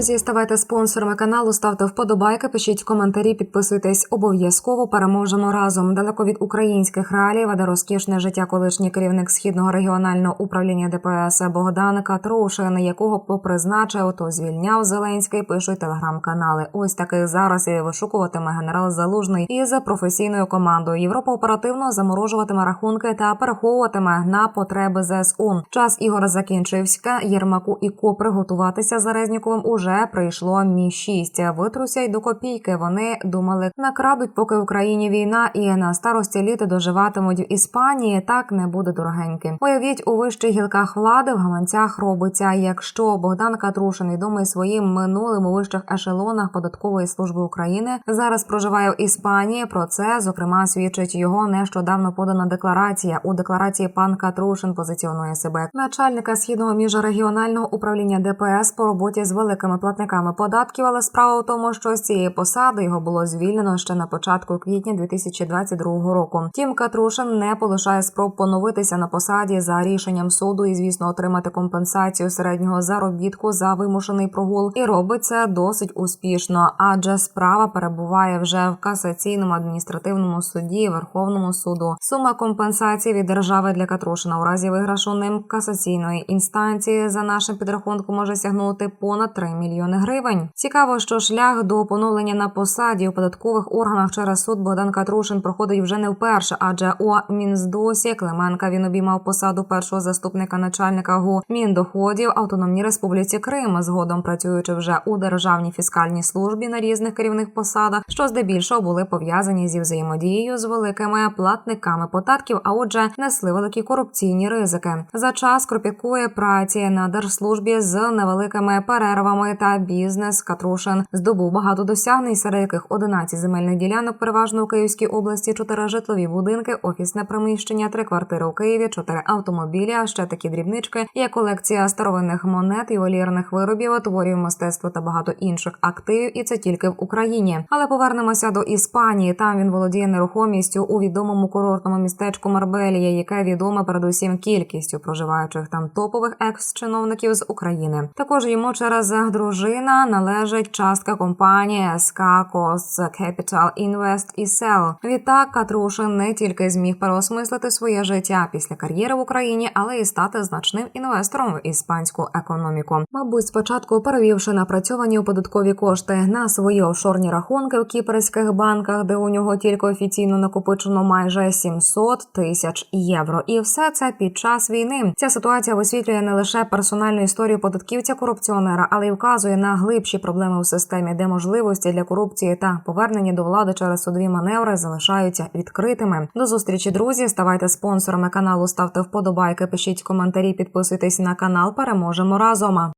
Друзі, ставайте спонсорами каналу, ставте вподобайки, пишіть коментарі, підписуйтесь обов'язково. Переможемо разом. Далеко від українських реалій веде розкішне життя колишній керівник східного регіонального управління ДПС Богдан Катрушин, якого попризначив, то звільняв Зеленський. Пишуть телеграм-канали. Ось таких зараз і вишукуватиме генерал Залужний із професійною командою. Європа оперативно заморожуватиме рахунки та переховуватиме на потреби ЗСУ. Час ігор закінчився. Єрмаку і ко приготуватися за Резніковим уже прийшло мі 6 Витруся й до копійки. Вони думали, накрадуть, поки в Україні війна, і на старості літа доживатимуть в Іспанії. Так не буде дорогеньки. Уявіть, у вищих гілках влади в гаманцях робиться. Якщо Богдан Катрушин, відомий своїм минулим у вищих ешелонах податкової служби України, зараз проживає в Іспанії. Про це зокрема свідчить його нещодавно подана декларація. У декларації пан Катрушин позиціонує себе начальника східного міжрегіонального управління ДПС по роботі з великими платниками податків. Але справа в тому, що з цієї посади його було звільнено ще на початку квітня 2022 року. Тім Катрушин не полишає спроб поновитися на посаді за рішенням суду і, звісно, отримати компенсацію середнього заробітку за вимушений прогул. І робить це досить успішно, адже справа перебуває вже в касаційному адміністративному суді Верховному суду. Сума компенсації від держави для Катрушина у разі виграшу ним касаційної інстанції за нашим підрахунком може сягнути понад 3 мільйони гривень. Цікаво, що шлях до поновлення на посаді у податкових органах через суд Богдан Катрушин проходить вже не вперше, адже у Мінздосі Клименка він обіймав посаду першого заступника начальника ГУ Міндоходів Автономній Республіці Крим, згодом працюючи вже у державній фіскальній службі на різних керівних посадах, що здебільшого були пов'язані зі взаємодією з великими платниками податків, а отже, несли великі корупційні ризики. За час кропіткої праці на держслужбі з невеликими перервами та бізнес Катрушин здобув багато досягнень, серед яких 11 земельних ділянок, переважно у Київській області, 4 житлові будинки, офісне приміщення, 3 квартири у Києві, 4 автомобілі, а ще такі дрібнички, є колекція старовинних монет, ювелірних виробів, творів мистецтва та багато інших активів, і це тільки в Україні. Але повернемося до Іспанії. Там він володіє нерухомістю у відомому курортному містечку Марбелія, яке відоме передусім кількістю проживаючих там топових екс-чиновників з України. Також йому через дружина належить частка компанії СК Costs Capital Invest і Sell. Відтак Катрушин не тільки зміг переосмислити своє життя після кар'єри в Україні, але й стати значним інвестором в іспанську економіку. Мабуть, спочатку перевівши напрацьовані у податкові кошти на свої офшорні рахунки в кіпрських банках, де у нього тільки офіційно накопичено майже 700 тисяч євро, і все це під час війни. Ця ситуація висвітлює не лише персональну історію податківця корупціонера, але й вказує на глибші проблеми у системі, де можливості для корупції та повернення до влади через судові маневри залишаються відкритими. До зустрічі, друзі. Ставайте спонсорами каналу, ставте вподобайки, пишіть коментарі, підписуйтесь на канал. Переможемо разом.